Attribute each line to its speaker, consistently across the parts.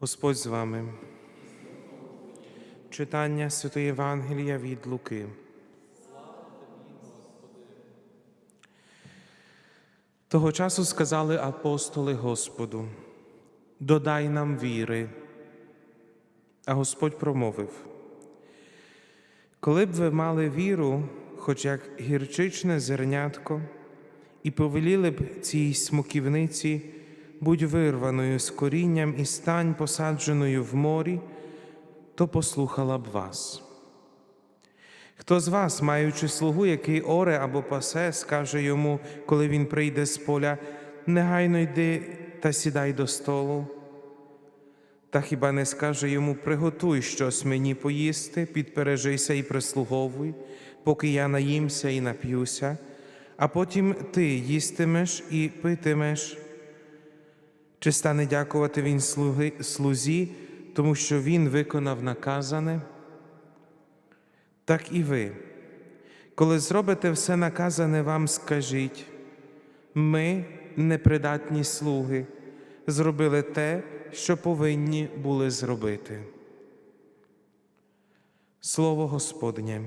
Speaker 1: Господь з вами. Читання Святої Євангелія від Луки. Того часу сказали апостоли Господу: Додай нам віри. А Господь промовив: Коли б ви мали віру, хоч як гірчичне зернятко, і повеліли б цій смоківниці, будь вирваною з корінням і стань посадженою в морі, то послухала б вас. Хто з вас, маючи слугу, який оре або пасе, скаже йому, коли він прийде з поля, негайно йди та сідай до столу. Та хіба не скаже йому приготуй щось мені поїсти, підпережися і прислуговуй, поки я наїмся і нап'юся, а потім ти їстимеш і питимеш. Чи стане дякувати він слуги, слузі, тому що він виконав наказане? Так і ви, коли зробите все наказане вам, скажіть, ми, непридатні слуги, зробили те, що повинні були зробити. Слово Господнє.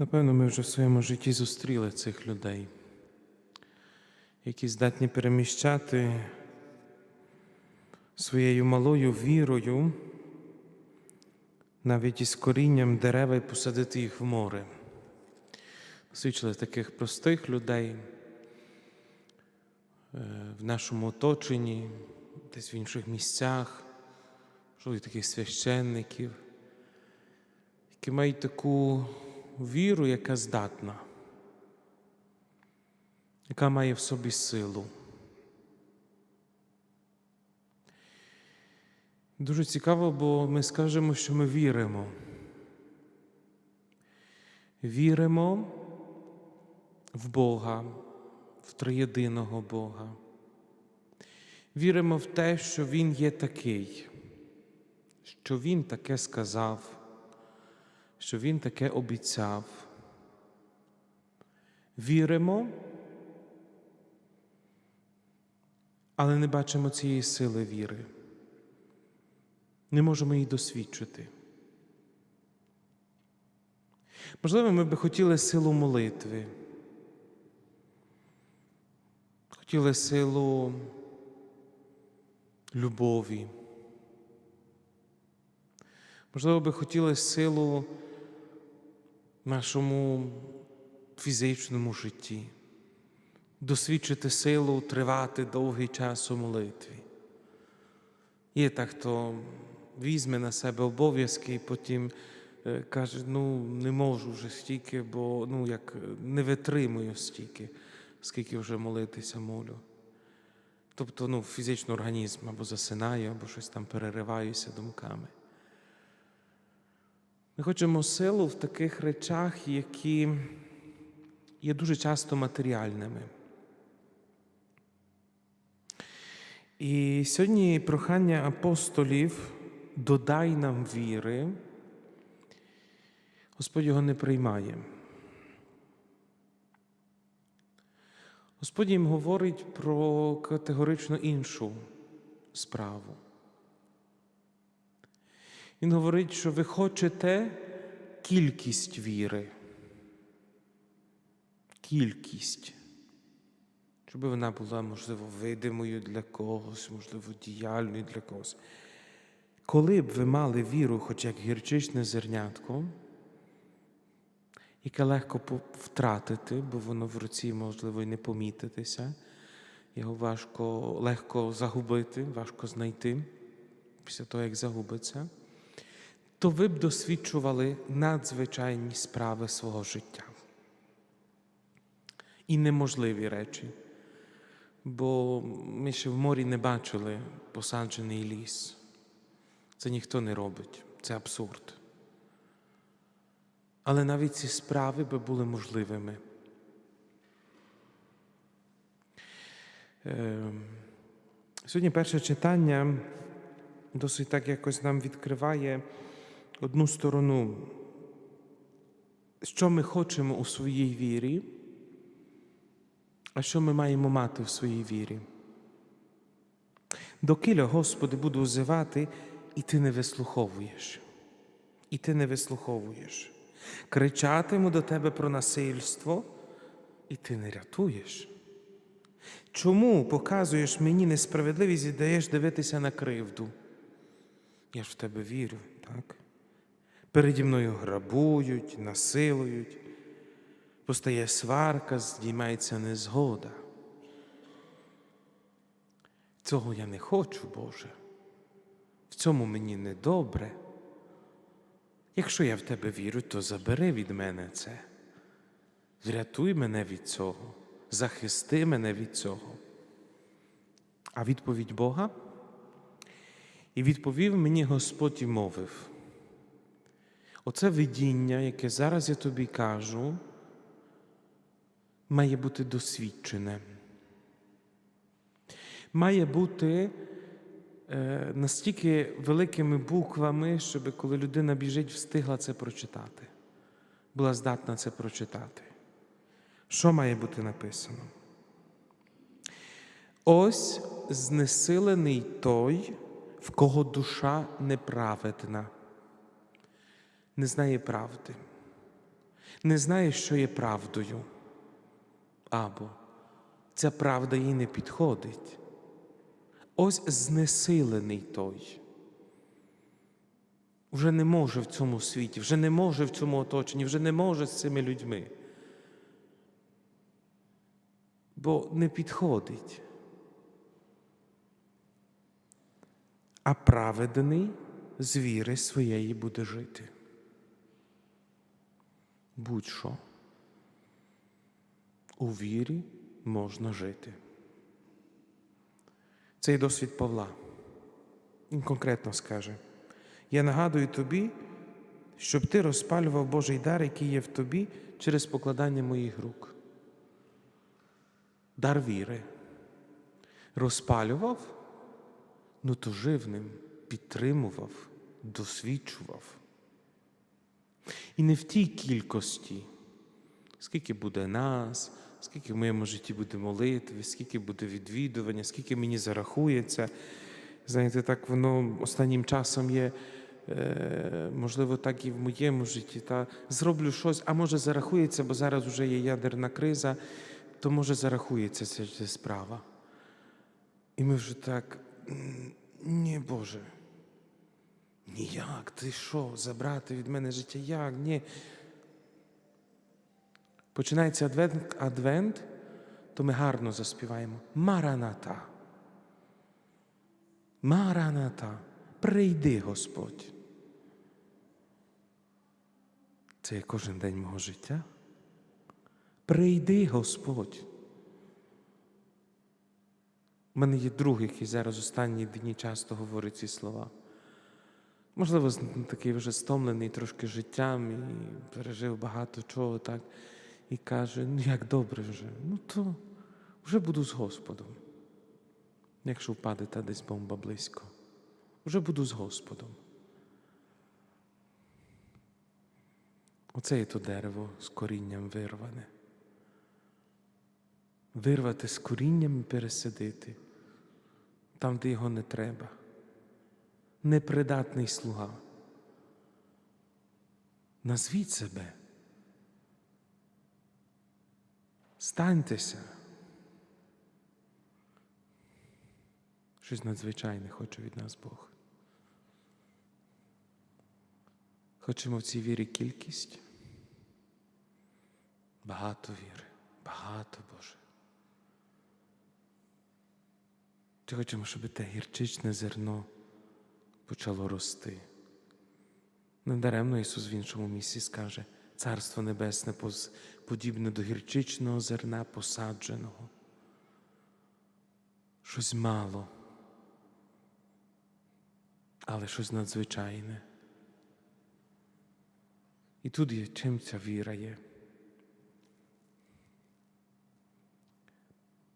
Speaker 1: Напевно, ми вже в своєму житті зустріли цих людей, які здатні переміщати своєю малою вірою, навіть із корінням дерева і посадити їх в море. Свідчили таких простих людей е, в нашому оточенні, десь в інших місцях, можливо, таких священників, які мають таку віру, яка здатна, яка має в собі силу. Дуже цікаво, бо ми скажемо, що ми віримо. Віримо в Бога, в триєдиного Бога. Віримо в те, що Він є такий, що Він таке сказав, що Він таке обіцяв. Віримо, але не бачимо цієї сили віри не можемо її досвідчити. Можливо, ми би хотіли силу молитви, хотіли силу любові. Можливо, би хотіли силу нашому фізичному житті, досвідчити силу тривати довгий час у молитві. Є так, хто візьме на себе обов'язки і потім е, каже, ну не можу вже стільки, бо ну як не витримую стільки, скільки вже молитися молю. Тобто ну, фізично організм або засинаю, або щось там перериваюся думками. Ми хочемо силу в таких речах, які є дуже часто матеріальними. І сьогодні прохання апостолів додай нам віри, Господь його не приймає. Господь їм говорить про категорично іншу справу. Він говорить, що ви хочете кількість віри. Кількість. Щоб вона була, можливо, видимою для когось, можливо, діяльною для когось. Коли б ви мали віру, хоч як гірчичне зернятко, яке легко втратити, бо воно в руці, можливо, і не помітитися, його важко легко загубити, важко знайти після того, як загубиться, то ви б досвідчували надзвичайні справи свого життя. І неможливі речі. Бо ми ще в морі не бачили посаджений ліс. Це ніхто не робить, це абсурд. Але навіть ці справи би були можливими. Е, Сьогодні перше читання досить так якось нам відкриває одну сторону, що ми хочемо у своїй вірі, а що ми маємо мати в своїй вірі. Докиля, Господи, буду озивати, і ти не вислуховуєш. І ти не вислуховуєш. Кричатиму до тебе про насильство, і ти не рятуєш. Чому показуєш мені несправедливість і даєш дивитися на кривду? Я ж в тебе вірю, так? Переді мною грабують, насилують, постає сварка, здіймається незгода. Цього я не хочу, Боже. В цьому мені недобре. Якщо я в тебе вірю, то забери від мене це. Врятуй мене від цього, захисти мене від цього. А відповідь Бога? І відповів мені Господь і мовив. Оце видіння, яке зараз я тобі кажу, має бути досвідчене. Має бути е, настільки великими буквами, щоб коли людина біжить, встигла це прочитати, була здатна це прочитати. Що має бути написано? Ось знесилений той, в кого душа неправедна, не знає правди, не знає, що є правдою, або ця правда їй не підходить. Ось знесилений той. Вже не може в цьому світі, вже не може в цьому оточенні, вже не може з цими людьми. Бо не підходить. А праведний з віри своєї буде жити. Будь-що. У вірі можна жити. Цей досвід Павла. Він конкретно скаже: Я нагадую тобі, щоб ти розпалював Божий дар, який є в тобі через покладання моїх рук. Дар віри. Розпалював, ну то жив ним, підтримував, досвідчував. І не в тій кількості, скільки буде нас, скільки в моєму житті буде молитви, скільки буде відвідування, скільки мені зарахується. Знаєте, так воно останнім часом є, е, можливо, так і в моєму житті. Та зроблю щось, а може зарахується, бо зараз вже є ядерна криза, то може зарахується ця, ця справа. І ми вже так, ні, Боже. Ніяк, ти що, забрати від мене життя? Як? Ні. Починається адвент, адвент, то ми гарно заспіваємо. Мараната. Мараната. Прийди, Господь. Це є кожен день мого життя. Прийди, Господь. У мене є друг, який зараз останні дні часто говорить ці слова. Можливо, такий вже стомлений трошки життям і пережив багато чого так. І каже: ну як добре вже, ну то вже буду з Господом. Якщо впаде та десь бомба близько, вже буду з Господом. Оце є то дерево з корінням вирване. Вирвати з корінням і пересадити там, де його не треба. Непридатний слуга. Назвіть себе. Станьтеся. Щось надзвичайне хоче від нас Бог. Хочемо в цій вірі кількість. Багато віри, багато Боже. Чи хочемо, щоб те гірчичне зерно почало рости. Недаремно Ісус в іншому місці скаже, Царство Небесне подібне до гірчичного зерна посадженого. Щось мало, але щось надзвичайне. І тут є чим ця віра є.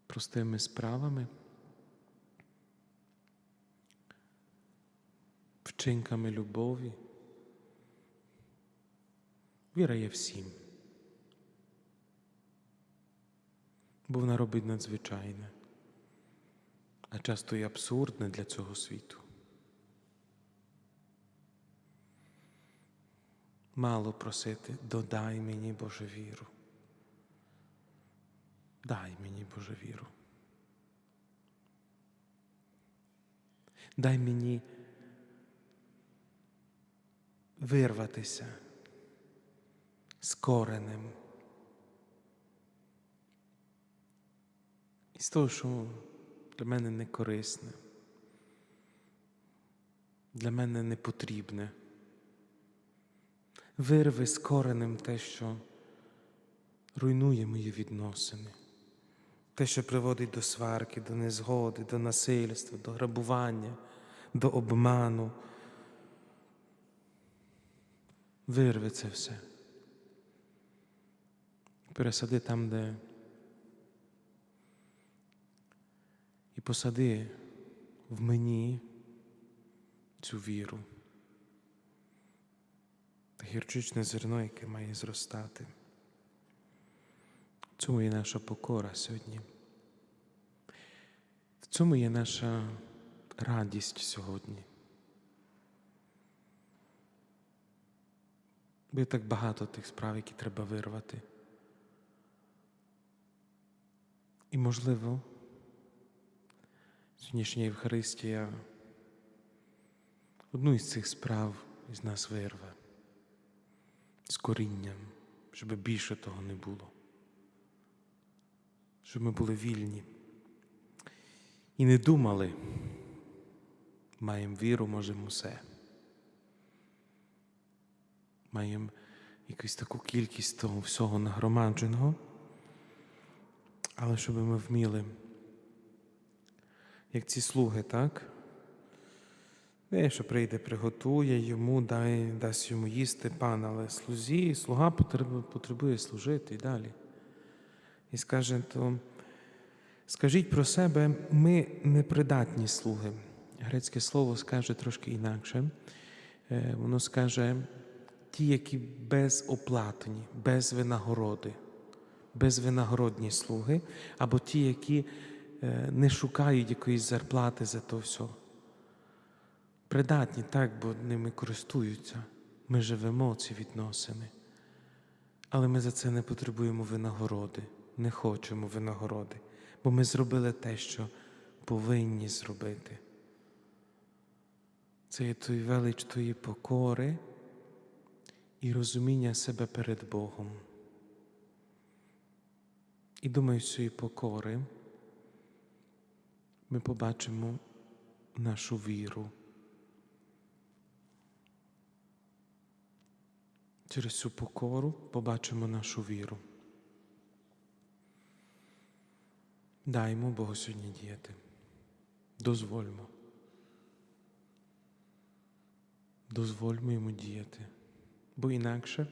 Speaker 1: Простими справами, вчинками любові. Віра є всім. Бо вона робить надзвичайне, а часто і абсурдне для цього світу. Мало просити, додай мені Боже віру. Дай мені Боже віру. Дай мені вирватися з коренем. Із того, що для мене не корисне, для мене не потрібне. Вирви з коренем те, що руйнує мої відносини, те, що приводить до сварки, до незгоди, до насильства, до грабування, до обману. Вирви це все. Пересади там, де і посади в мені цю віру. Та гірчичне зерно, яке має зростати. В цьому є наша покора сьогодні. В цьому є наша радість сьогодні. Бо є так багато тих справ, які треба вирвати. І, можливо, сьогоднішня Євхаристія одну із цих справ із нас вирве з корінням, щоб більше того не було, щоб ми були вільні і не думали, маємо віру, можемо все. Маємо якусь таку кількість того всього нагромадженого, але щоб ми вміли, як ці слуги, так? Не, що прийде, приготує йому, дай, дасть йому їсти пан, але слузі, слуга потребує, потребує служити і далі. І скаже, то скажіть про себе, ми непридатні слуги. Грецьке слово скаже трошки інакше. Е, Воно скаже ті, які безоплатні, без винагороди, безвинагородні слуги, або ті, які е, не шукають якоїсь зарплати за то все. Придатні так, бо ними користуються. Ми живемо ці відносини. Але ми за це не потребуємо винагороди, не хочемо винагороди, бо ми зробили те, що повинні зробити. Це є той велич тої покори і розуміння себе перед Богом. І думаю, цієї покори ми побачимо нашу віру. Через цю покору побачимо нашу віру. Даймо Богу сьогодні діяти. Дозвольмо. Дозвольмо йому діяти. Бо інакше